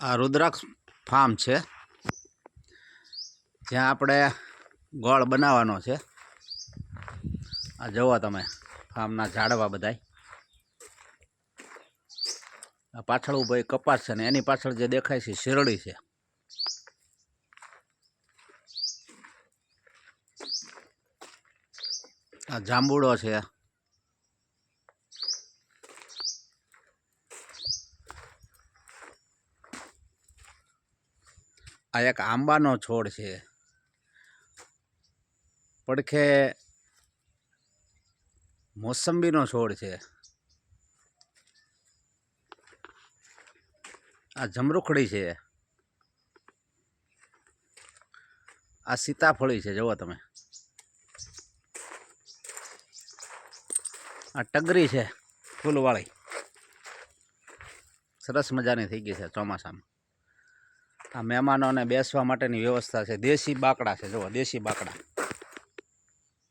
આ રુદ્રાક્ષ ફાર્મ છે. જ્યાં આપણે ગોળ બનાવવાનો છે. આ જુઓ તમે, ફાર્મના ઝાડવા બધાય. આ પાછળ ઊભો કપાસ છે ને એની પાછળ જે દેખાય છે શેરડી છે. આ જાંબુડો છે. આ એક આંબાનો છોડ છે. પડખે મોસંબીનો છોડ છે. આ જમરૂખડી છે. આ સીતાફળી છે, જુઓ તમે. આ ટગરી છે, ફૂલવાળી. સરસ મજાની થઈ ગઈ છે, ચોમાસામાં. આ મહેમાનોને બેસવા માટેની વ્યવસ્થા છે. દેશી બાકડા છે. જુઓ, દેશી બાકડા.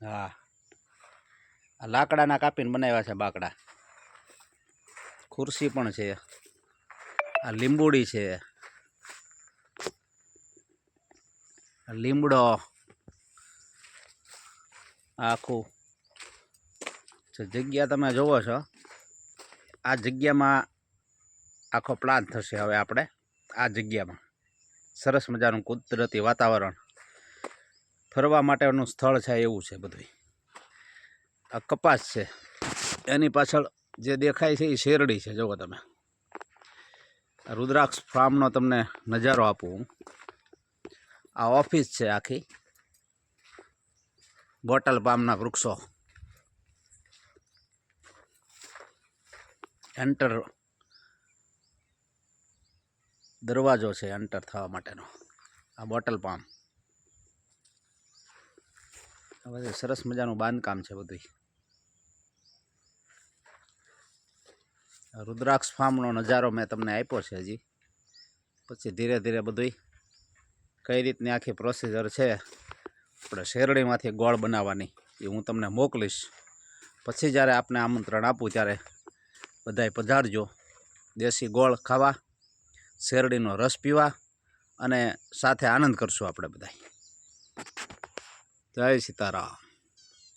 હા. આ લાકડાના કાપીને બનાવ્યા છે બાકડા. ખુરશી પણ છે. આ લીંબુડી છે. લીમડો. આખું. જગ્યા તમે જુઓ છો, આ જગ્યામાં આખો પ્લાન થશે હવે આપણે. આ જગ્યામાં. સરસ મજાનું કુદરતી વાતાવરણ. ફરવા માટેનું સ્થળ છે, એવું છે બધું આ કપાસ છે. એની પાછળ જે દેખાય છે, એ શેરડી છે જુઓ તમે. રુદ્રાક્ષ ફાર્મનો તમને નજારો આપું હું. આ ઓફિસ છે આખી. બોટલ પામના વૃક્ષો. એન્ટર દરવાજો છે એન્ટર થવા માટેનો. આ બોટલ પામ. બધું સરસ મજાનું બાંધકામ છે બધું રુદ્રાક્ષ ફાર્મનો નજારો મેં તમને આપ્યો છે હજી. પછી ધીરે ધીરે બધું કઈ રીતની આખી પ્રોસીજર છે, આપણે શેરડીમાંથી ગોળ બનાવવાની એ હું તમને મોકલીશ. પછી જ્યારે આપને આમંત્રણ આપું ત્યારે બધાય પધારજો. દેશી ગોળ ખાવા. શેરડીનો રસ પીવા અને સાથે આનંદ કરશું આપણે બધાય. જય સીતારામ.